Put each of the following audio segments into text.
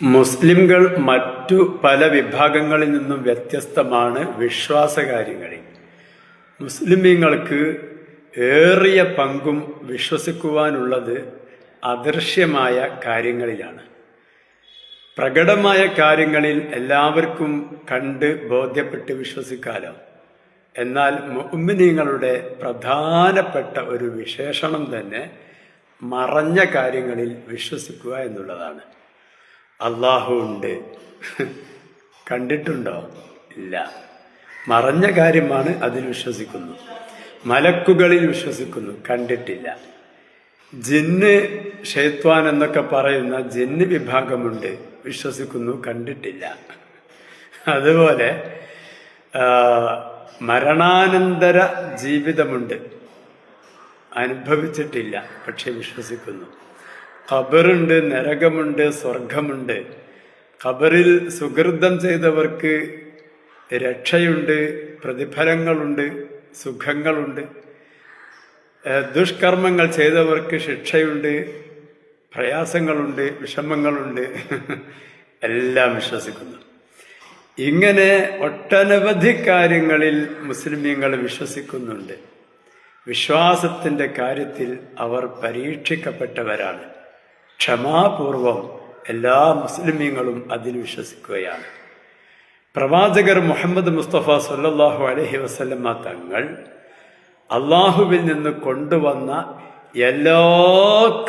മുസ്ലിംകൾ മറ്റു പല വിഭാഗങ്ങളിൽ നിന്നും വ്യത്യസ്തമാണ് വിശ്വാസകാര്യങ്ങളിൽ. മുസ്ലിമീങ്ങൾക്ക് ഏറിയ പങ്കും വിശ്വസിക്കുവാനുള്ളത് അദൃശ്യമായ കാര്യങ്ങളിലാണ്. പ്രകടമായ കാര്യങ്ങളിൽ എല്ലാവർക്കും കണ്ട് ബോധ്യപ്പെട്ട് വിശ്വസിക്കാലോ. എന്നാൽ മുഅ്മിനീങ്ങളുടെ പ്രധാനപ്പെട്ട ഒരു വിശേഷണം തന്നെ മറഞ്ഞ കാര്യങ്ങളിൽ വിശ്വസിക്കുക എന്നുള്ളതാണ്. അള്ളാഹു ഉണ്ട് കണ്ടിട്ടുണ്ടോ? ഇല്ല. മറഞ്ഞ കാര്യമാണ് അതിൽ വിശ്വസിക്കുന്നു. മലക്കുകളിൽ വിശ്വസിക്കുന്നു. കണ്ടിട്ടില്ല. ജിന്ന് ഷെയ്ത്വാൻ എന്നൊക്കെ പറയുന്ന ജിന്ന് വിഭാഗമുണ്ട്. വിശ്വസിക്കുന്നു കണ്ടിട്ടില്ല. അതുപോലെ മരണാനന്തര ജീവിതമുണ്ട്. അനുഭവിച്ചിട്ടില്ല പക്ഷെ വിശ്വസിക്കുന്നു. ഖബറുണ്ട് നരകമുണ്ട് സ്വർഗമുണ്ട്. ഖബറിൽ സുഹൃതം ചെയ്തവർക്ക് രക്ഷയുണ്ട് പ്രതിഫലങ്ങളുണ്ട് സുഖങ്ങളുണ്ട്. ദുഷ്കർമ്മങ്ങൾ ചെയ്തവർക്ക് ശിക്ഷയുണ്ട് പ്രയാസങ്ങളുണ്ട് വിഷമങ്ങളുണ്ട്. എല്ലാം വിശ്വസിക്കുന്നു. ഇങ്ങനെ ഒട്ടനവധി കാര്യങ്ങളിൽ മുസ്ലിമീങ്ങൾ വിശ്വസിക്കുന്നുണ്ട്. വിശ്വാസത്തിന്റെ കാര്യത്തിൽ അവർ പരീക്ഷിക്കപ്പെട്ടവരാണ്. ക്ഷമാപൂർവം എല്ലാ മുസ്ലിമീങ്ങളും അതിൽ വിശ്വസിക്കുകയാണ്. പ്രവാചകർ മുഹമ്മദ് മുസ്തഫ സല്ലല്ലാഹു അലൈഹി വസല്ലമ തങ്ങൾ അള്ളാഹുവിൽ നിന്ന് കൊണ്ടുവന്ന എല്ലാ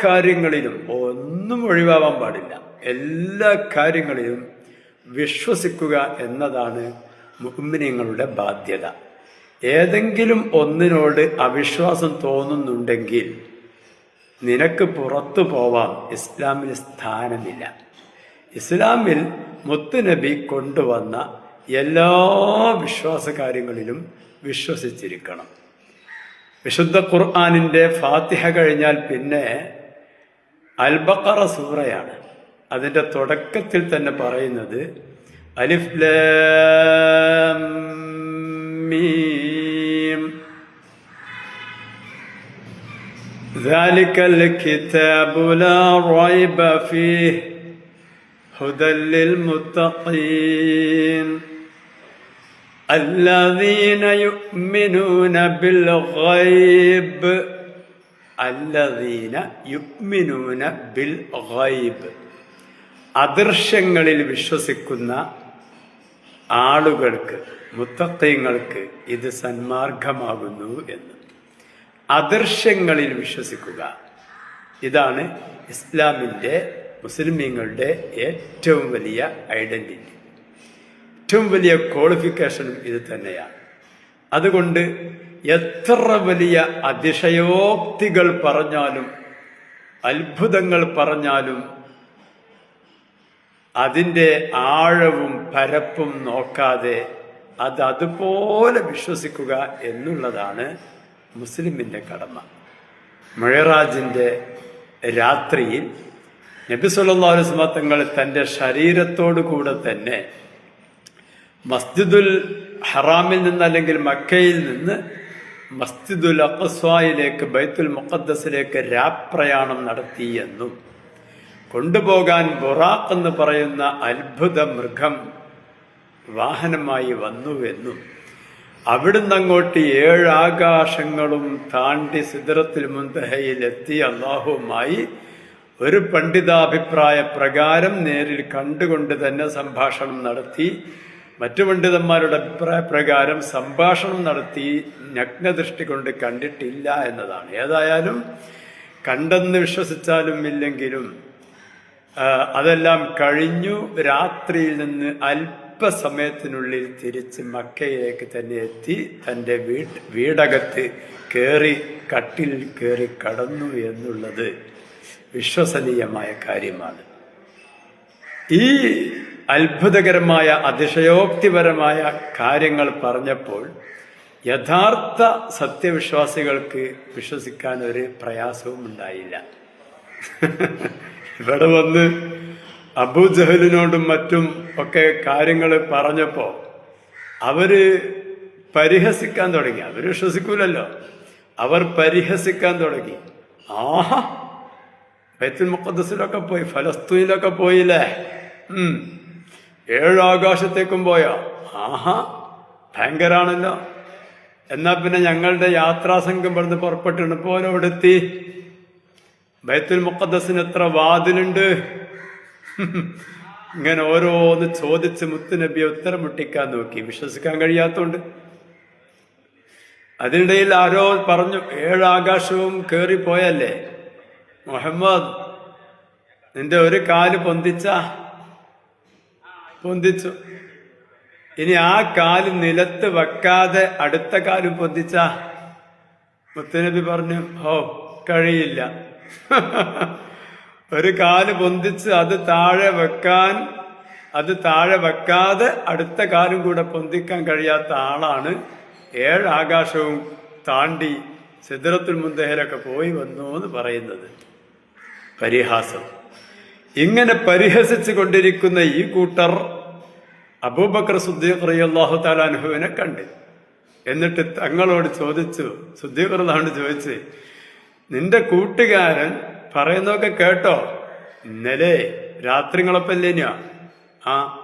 കാര്യങ്ങളിലും ഒന്നും ഒഴിവാവാൻ പാടില്ല. എല്ലാ കാര്യങ്ങളിലും വിശ്വസിക്കുക എന്നതാണ് മുഹമ്മിനിങ്ങളുടെ ബാധ്യത. ഏതെങ്കിലും ഒന്നിനോട് അവിശ്വാസം തോന്നുന്നുണ്ടെങ്കിൽ നിനക്ക് പുറത്തു പോവാം ഇസ്ലാമിന് സ്ഥാനമില്ല. ഇസ്ലാമിൽ മുത്തുനബി കൊണ്ടുവന്ന എല്ലാ വിശ്വാസ കാര്യങ്ങളിലും വിശ്വസിച്ചിരിക്കണം. വിശുദ്ധ ഖുർആാനിന്റെ ഫാത്തിഹ കഴിഞ്ഞാൽ പിന്നെ അൽബക്കറ സൂറയാണ്. അതിന്റെ തുടക്കത്തിൽ തന്നെ പറയുന്നത് അലിഫ് ലാം ذلك الكتاب لا ريب فيه هدى للمتقين الذين يؤمنون بالغيب الذين يؤمنون بالغيب അദൃശ്യങ്ങളിൽ വിശ്വസിക്കുന്ന ആളുകൾക്ക് മുത്തത്വങ്ങൾക്ക് ഇത് സന്മാർഗമാകുന്നു എന്ന് അദൃശ്യങ്ങളിൽ വിശ്വസിക്കുക. ഇതാണ് ഇസ്ലാമിന്റെ മുസ്ലിമീങ്ങളുടെ ഏറ്റവും വലിയ ഐഡന്റിറ്റി. ഏറ്റവും വലിയ ക്വാളിഫിക്കേഷനും ഇത് തന്നെയാണ്. അതുകൊണ്ട് എത്ര വലിയ അതിശയോക്തികൾ പറഞ്ഞാലും അത്ഭുതങ്ങൾ പറഞ്ഞാലും അതിന്റെ ആഴവും പരപ്പും നോക്കാതെ അത് അതുപോലെ വിശ്വസിക്കുക എന്നുള്ളതാണ് മുസ്ലിമിന്റെ കടമ. മഴറാജിന്റെ രാത്രിയിൽ നബി അലൈഹി വസല്ലം തങ്ങൾ തന്റെ ശരീരത്തോടു കൂടെ തന്നെ മസ്ജിദുൽ ഹറാമിൽ നിന്ന് അല്ലെങ്കിൽ മക്കയിൽ നിന്ന് മസ്ജിദുൽ അഖസ്വായിലേക്ക് ബൈത്തുൽ മുഖദ്ദസിലേക്ക് രാപ്രയാണം നടത്തിയെന്നും കൊണ്ടുപോകാൻ ബുറാഖ് എന്ന് പറയുന്ന അത്ഭുത മൃഗം വാഹനമായി വന്നുവെന്നും അവിടുന്ന് അങ്ങോട്ട് ഏഴ് ആകാശങ്ങളും താണ്ടി സിദ്രത്തിൽ മുന്തഹയിൽ എത്തി അള്ളാഹുവുമായി ഒരു പണ്ഡിതാഭിപ്രായ പ്രകാരം നേരിൽ കണ്ടുകൊണ്ട് തന്നെ സംഭാഷണം നടത്തി. മറ്റു പണ്ഡിതന്മാരുടെ അഭിപ്രായ പ്രകാരം സംഭാഷണം നടത്തി നഗ്നദൃഷ്ടി കൊണ്ട് കണ്ടിട്ടില്ല എന്നതാണ്. ഏതായാലും കണ്ടെന്ന് വിശ്വസിച്ചാലും ഇല്ലെങ്കിലും അതെല്ലാം കഴിഞ്ഞു. രാത്രിയിൽ നിന്ന് അല്പസമയത്തിനുള്ളിൽ തിരിച്ച് മക്കയിലേക്ക് തന്നെ എത്തി തന്റെ വീട്ട് വീടകത്ത് കയറി കട്ടിൽ കയറി കടന്നു എന്നുള്ളത് വിശ്വസനീയമായ കാര്യമാണ്. ഈ അത്ഭുതകരമായ അതിശയോക്തിപരമായ കാര്യങ്ങൾ പറഞ്ഞപ്പോൾ യഥാർത്ഥ സത്യവിശ്വാസികൾക്ക് വിശ്വസിക്കാൻ ഒരു പ്രയാസവും ഉണ്ടായില്ല ഇവിടെ വന്ന് അബൂജഹലിനോടും മറ്റും ഒക്കെ കാര്യങ്ങൾ പറഞ്ഞപ്പോൾ അവർ പരിഹസിക്കാൻ തുടങ്ങി. അവർ വിശ്വസിക്കൂലല്ലോ. അവർ പരിഹസിക്കാൻ തുടങ്ങി. ആഹാ! ബൈത്തുൽ മുഖദ്സിലൊക്കെ പോയി ഫലസ്തീനിലൊക്കെ പോയില്ലേ? ഏഴ് ആകാശത്തേക്കും പോയോ. ആഹാ! ഭയങ്കരാണല്ലോ. എന്നാ പിന്നെ ഞങ്ങളുടെ യാത്രാസംഘം പറഞ്ഞ് പുറപ്പെട്ടിട്ട് പോലെ എത്തി ബൈത്തുൽ മുക്കദ്സിന് എത്ര വാതിലുണ്ട്? ഇങ്ങനെ ഓരോന്ന് ചോദിച്ച് മുത്തുനബിയെ ഉത്തരം മുട്ടിക്കാൻ നോക്കി. വിശ്വസിക്കാൻ കഴിയാത്തോണ്ട്. അതിനിടയിൽ ആരോ പറഞ്ഞു ഏഴാകാശവും കേറിപ്പോയല്ലേ മുഹമ്മദ് നിന്റെ ഒരു കാൽ പൊന്തിച്ച? പൊന്തിച്ചു. ഇനി ആ കാൽ നിലത്ത് വെക്കാതെ അടുത്ത കാൽ പൊന്തിച്ച? മുത്തുനബി പറഞ്ഞു ഓ കഴിയില്ല. ഒരു കാൽ പൊന്തിച്ച് അത് താഴെ വെക്കാൻ അത് താഴെ വെക്കാതെ അടുത്ത കാലും കൂടെ പൊന്തിക്കാൻ കഴിയാത്ത ആളാണ് ഏഴ് ആകാശവും താണ്ടി സിദ്രത്തുൽ മുന്തഹയിലൊക്കെ പോയി വന്നു എന്ന് പറയുന്നത്. പരിഹാസം. ഇങ്ങനെ പരിഹസിച്ചു കൊണ്ടിരിക്കുന്ന ഈ കൂട്ടർ അബൂബക്കർ സുദ്ദീഖ് റളിയല്ലാഹു താലാനുഹുവിനെ കണ്ട്. എന്നിട്ട് തങ്ങളോട് ചോദിച്ചു സുദ്ദീഖർ റളിയല്ലാഹു ചോദിച്ച് നിന്റെ കൂട്ടുകാരൻ പറയുന്നതൊക്കെ കേട്ടോ. ഇന്നലെ രാത്രിങ്ങളൊപ്പല്ലേനാ ആ.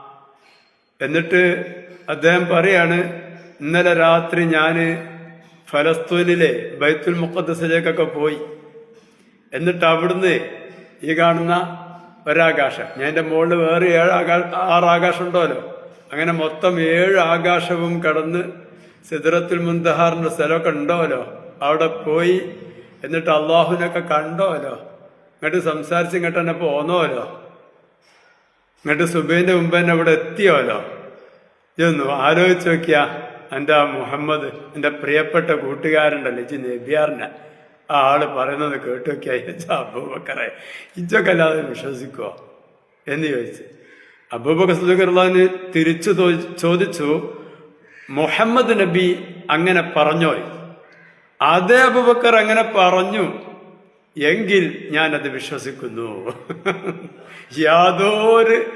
എന്നിട്ട് അദ്ദേഹം പറയാണ് ഇന്നലെ രാത്രി ഞാൻ ഫലസ്തീനിലെ ബൈത്തുൽ മുഖദ്സിലേക്കൊക്കെ പോയി. എന്നിട്ട് അവിടുന്ന് ഈ കാണുന്ന ഒരാകാശം ഞാൻ എന്റെ മുകളിൽ വേറെ ഏഴ് ആകാശ ആറ് ആകാശം ഉണ്ടല്ലോ. അങ്ങനെ മൊത്തം ഏഴ് ആകാശവും കടന്ന് സിദ്രത്തുൽ മുന്തഹാറിന്റെ സ്ഥലമൊക്കെ ഉണ്ടോലോ അവിടെ പോയി എന്നിട്ട് അള്ളാഹുവിനൊക്കെ കണ്ടോലോ? ഇങ്ങോട്ട് സംസാരിച്ച് ഇങ്ങോട്ട് തന്നെ പോന്നോലോ. ഇങ്ങോട്ട് സുബൈന്റെ മുമ്പ് തന്നെ ഇവിടെ എത്തിയോലോ. ഇതൊന്നു ആലോചിച്ച് നോക്കിയാ എന്റെ ആ മുഹമ്മദ് എന്റെ പ്രിയപ്പെട്ട കൂട്ടുകാരുണ്ടല്ലോ ഇച്ചി നബിയാറിനെ ആ ആൾ പറയുന്നത് കേട്ടു നോക്കിയാ അബൂബക്കറെ ഇജൊക്കെ അല്ലാതെ വിശ്വസിക്കുവോ? എന്ന് ചോദിച്ചു. അബൂബക്കർ സുദുഖർലാന് തിരിച്ചു ചോദിച്ചു മുഹമ്മദ് നബി അങ്ങനെ പറഞ്ഞോ അതേ അബൂബക്കർ അങ്ങനെ പറഞ്ഞു. എങ്കിൽ ഞാനത് വിശ്വസിക്കുന്നു. യാതൊരു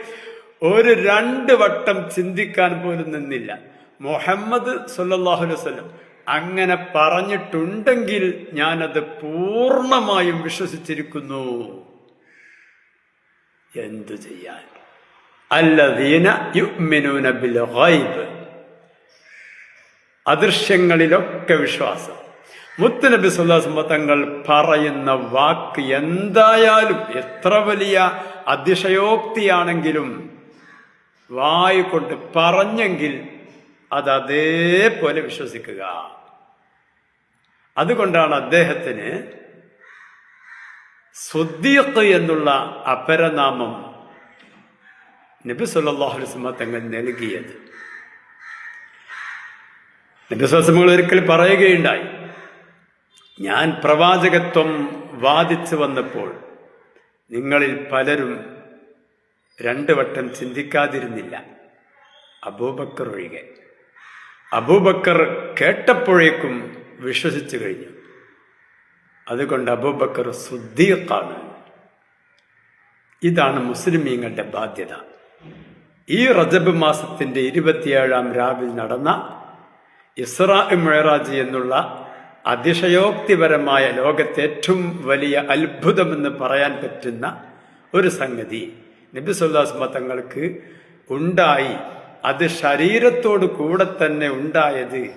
ഒരു രണ്ട് വട്ടം ചിന്തിക്കാൻ പോലും നിന്നില്ല. മുഹമ്മദ് സല്ലല്ലാഹു അലൈഹി വസല്ലം അങ്ങനെ പറഞ്ഞിട്ടുണ്ടെങ്കിൽ ഞാനത് പൂർണമായും വിശ്വസിച്ചിരിക്കുന്നു. എന്തു ചെയ്യാൻ? അല്ലദീന ഗൈബ്. അദൃശ്യങ്ങളിലൊക്കെ വിശ്വാസം. മുത്തുനബി സുല്ലാസ്മ തങ്ങൾ പറയുന്ന വാക്ക് എന്തായാലും എത്ര വലിയ അതിശയോക്തിയാണെങ്കിലും വായു കൊണ്ട് പറഞ്ഞെങ്കിൽ അത് അതേപോലെ വിശ്വസിക്കുക. അതുകൊണ്ടാണ് അദ്ദേഹത്തിന് സുദ്ദീഖ് എന്നുള്ള അപരനാമം നബി അലൈഹി തങ്ങൾ നൽകിയത്. നബി ഒരിക്കൽ പറയുകയുണ്ടായി. ഞാൻ പ്രവാചകത്വം വാദിച്ചു വന്നപ്പോൾ നിങ്ങളിൽ പലരും രണ്ടു വട്ടം ചിന്തിക്കാതിരുന്നില്ല. അബൂബക്കർ ഒഴികെ. അബൂബക്കർ കേട്ടപ്പോഴേക്കും വിശ്വസിച്ചു കഴിഞ്ഞു. അതുകൊണ്ട് അബൂബക്കർ സുദ്ദീഖാണ്. ഇതാണ് മുസ്ലിമീങ്ങളുടെ ബാധ്യത. ഈ റജബ് മാസത്തിന്റെ ഇരുപത്തിയേഴാം രാവിൽ നടന്ന ഇസ്രാ മെഹറാജ് എന്നുള്ള അതിശയോക്തിപരമായ ലോകത്തെ ഏറ്റവും വലിയ അത്ഭുതമെന്ന് പറയാൻ പറ്റുന്ന ഒരു സംഗതി. നബിസുല്ലാസ് മതങ്ങൾക്ക് തങ്ങൾക്ക് ഉണ്ടായി. അത് ശരീരത്തോട് കൂടെ തന്നെ ഉണ്ടായത്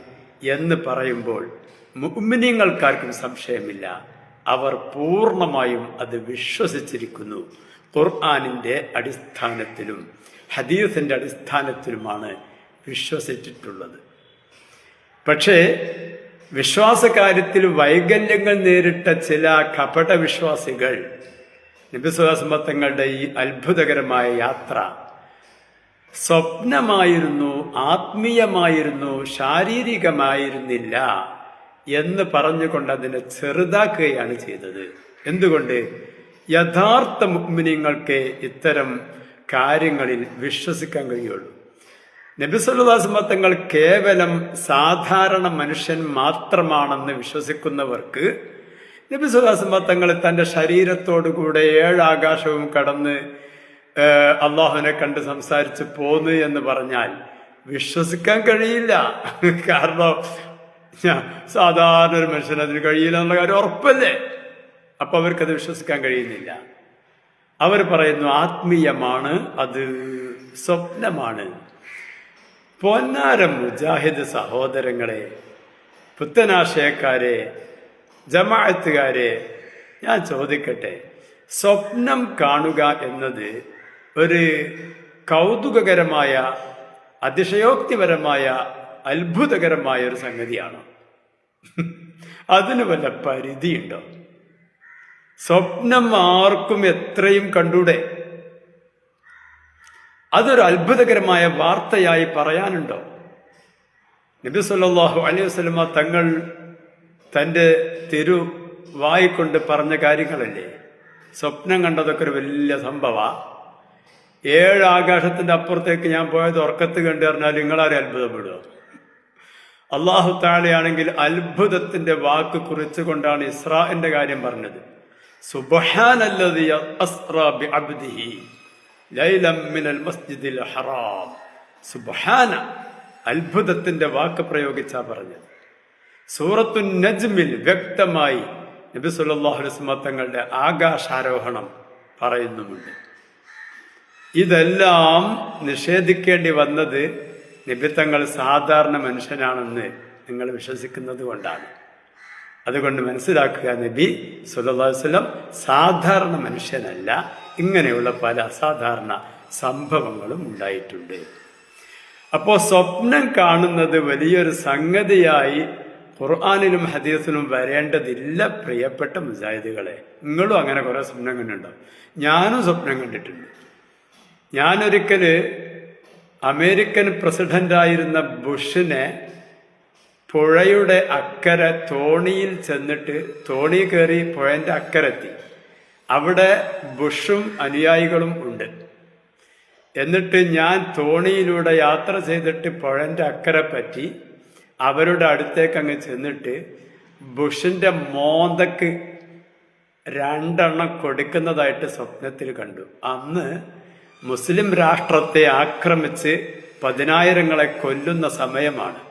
എന്ന് പറയുമ്പോൾ മുഅ്മിനീങ്ങൾക്കാർക്കും സംശയമില്ല. അവർ പൂർണമായും അത് വിശ്വസിച്ചിരിക്കുന്നു. ഖുർആാനിന്റെ അടിസ്ഥാനത്തിലും ഹദീസിന്റെ അടിസ്ഥാനത്തിലുമാണ് വിശ്വസിച്ചിട്ടുള്ളത്. പക്ഷേ വിശ്വാസകാര്യത്തിൽ വൈകല്യങ്ങൾ നേരിട്ട ചില കപട വിശ്വാസികൾ നബിസ്വലാസമത്തങ്ങളുടെ ഈ അത്ഭുതകരമായ യാത്ര. സ്വപ്നമായിരുന്നു ആത്മീയമായിരുന്നു ശാരീരികമായിരുന്നില്ല എന്ന് പറഞ്ഞുകൊണ്ട് അതിനെ ചെറുതാക്കുകയാണ് ചെയ്തത്. എന്തുകൊണ്ട്? യഥാർത്ഥ മുഗ്മിനിങ്ങൾക്ക് ഇത്തരം കാര്യങ്ങളിൽ വിശ്വസിക്കാൻ കഴിയുള്ളൂ. നബിസുല്ലാസ് തങ്ങൾ കേവലം സാധാരണ മനുഷ്യൻ മാത്രമാണെന്ന് വിശ്വസിക്കുന്നവർക്ക് നബിസുല്ലാസ് തങ്ങൾ തന്റെ ശരീരത്തോടുകൂടെ ഏഴാകാശവും കടന്ന് ഏഹ്, അള്ളാഹുവിനെ കണ്ട് സംസാരിച്ച് പോന്നു എന്ന് പറഞ്ഞാൽ വിശ്വസിക്കാൻ കഴിയില്ല. കാരണം സാധാരണ ഒരു മനുഷ്യന് അതിന് കഴിയില്ല എന്നുള്ള കാര്യം ഉറപ്പല്ലേ? അപ്പൊ അവർക്കത് വിശ്വസിക്കാൻ കഴിയുന്നില്ല. അവർ പറയുന്നു ആത്മീയമാണ് അത് സ്വപ്നമാണ്. പൊന്നാരം മുജാഹിദ് സഹോദരങ്ങളെ പുത്തനാശയക്കാരെ ജമാഅത്തുകാരെ ഞാൻ ചോദിക്കട്ടെ സ്വപ്നം കാണുക എന്നത് ഒരു കൗതുകകരമായ അതിശയോക്തിപരമായ അത്ഭുതകരമായ ഒരു സംഗതിയാണ്? അതിന് വല്ല പരിധിയുണ്ടോ? സ്വപ്നം ആർക്കും എത്രയും കണ്ടൂടെ? അതൊരു അത്ഭുതകരമായ വാർത്തയായി പറയാനുണ്ടോ? നബി സല്ലല്ലാഹു അലൈഹി വസല്ലമ തങ്ങൾ തന്റെ തിരു വായിക്കൊണ്ട് പറഞ്ഞ കാര്യങ്ങളല്ലേ? സ്വപ്നം കണ്ടതൊക്കെ ഒരു വലിയ സംഭവ. ഏഴ് ആകാശത്തിന്റെ അപ്പുറത്തേക്ക് ഞാൻ പോയത് ഉറക്കത്ത് കണ്ടു പറഞ്ഞാൽ നിങ്ങളാരെ അത്ഭുതപ്പെടുക. അള്ളാഹു താഴെയാണെങ്കിൽ അത്ഭുതത്തിന്റെ വാക്ക് കുറിച്ചുകൊണ്ടാണ് ഇസ്രാന്റെ കാര്യം പറഞ്ഞത്. സുബഹാനല്ലതി ലൈലം മിനൽ മസ്ജിദിൽ ഹറാം. സുബ്ഹാന അത്ഭുതത്തിന്റെ വാക്ക് പ്രയോഗിച്ചാ പറഞ്ഞത്. സൂറത്തു നജ്മിൽ വ്യക്തമായി നബി വസല്ലം തങ്ങളുടെ ആകാശാരോഹണം പറയുന്നുമുണ്ട്. ഇതെല്ലാം നിഷേധിക്കേണ്ടി വന്നത് നിബിത്തങ്ങൾ സാധാരണ മനുഷ്യനാണെന്ന് നിങ്ങൾ വിശ്വസിക്കുന്നത് കൊണ്ടാണ്. അതുകൊണ്ട് മനസ്സിലാക്കുക നബി വസല്ലം സാധാരണ മനുഷ്യനല്ല. ഇങ്ങനെയുള്ള പല അസാധാരണ സംഭവങ്ങളും ഉണ്ടായിട്ടുണ്ട്. അപ്പോൾ സ്വപ്നം കാണുന്നത് വലിയൊരു സംഗതിയായി ഖുർആാനിലും ഹദീസിലും വരേണ്ടതില്ല പ്രിയപ്പെട്ട മുജാഹിദുകളെ. നിങ്ങളും അങ്ങനെ കുറേ സ്വപ്നം കണ്ടിട്ടുണ്ടാവും ഞാനും സ്വപ്നം കണ്ടിട്ടുണ്ട്. ഞാനൊരിക്കൽ അമേരിക്കൻ പ്രസിഡന്റായിരുന്ന ബുഷിനെ പുഴയുടെ അക്കരെ തോണിയിൽ ചെന്നിട്ട് തോണി കയറി പുഴന്റെ അക്കരെത്തി. അവിടെ ബുഷും അനുയായികളും ഉണ്ട്. എന്നിട്ട് ഞാൻ തോണിയിലൂടെ യാത്ര ചെയ്തിട്ട് പുഴന്റെ അക്കരെ പറ്റി അവരുടെ അടുത്തേക്ക് അങ്ങ് ചെന്നിട്ട് ബുഷിന്റെ മോന്തക്ക് രണ്ടെണ്ണം കൊടുക്കുന്നതായിട്ട് സ്വപ്നത്തിൽ കണ്ടു. അന്ന് മുസ്ലിം രാഷ്ട്രത്തെ ആക്രമിച്ച് പതിനായിരങ്ങളെ കൊല്ലുന്ന സമയമാണ്.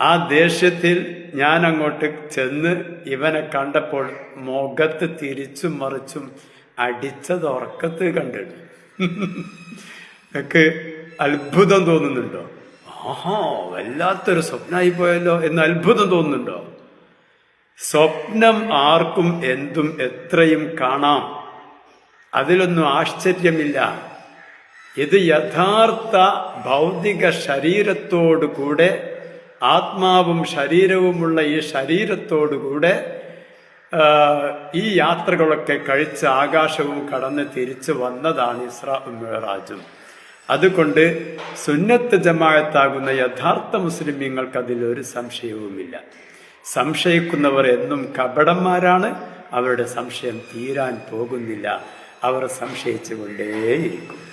ആ ദേഷ്യത്തിൽ ഞാൻ അങ്ങോട്ട് ചെന്ന് ഇവനെ കണ്ടപ്പോൾ മുഖത്ത് തിരിച്ചും മറിച്ചും അടിച്ചത് ഉറക്കത്ത് കണ്ടിട്ട്. എനിക്ക് അത്ഭുതം തോന്നുന്നുണ്ടോ? ആഹാ വല്ലാത്തൊരു സ്വപ്നമായി പോയല്ലോ എന്ന് അത്ഭുതം തോന്നുന്നുണ്ടോ? സ്വപ്നം ആർക്കും എന്തും എത്രയും കാണാം. അതിലൊന്നും ആശ്ചര്യമില്ല. ഇത് യഥാർത്ഥ ഭൗതിക ശരീരത്തോടുകൂടെ ആത്മാവും ശരീരവുമുള്ള ഈ ശരീരത്തോടുകൂടെ ഈ യാത്രകളൊക്കെ കഴിച്ച് ആകാശവും കടന്ന് തിരിച്ചു വന്നതാണ് ഇസ്രാ മിറാജും. അതുകൊണ്ട് സുന്നത്ത് ജമാഅത്താകുന്ന യഥാർത്ഥ മുസ്ലിമീങ്ങൾക്ക് അതിലൊരു സംശയവുമില്ല. സംശയിക്കുന്നവർ എന്നും കപടന്മാരാണ് അവരുടെ സംശയം തീരാൻ പോകുന്നില്ല. അവർ സംശയിച്ചുകൊണ്ടേയിരിക്കും.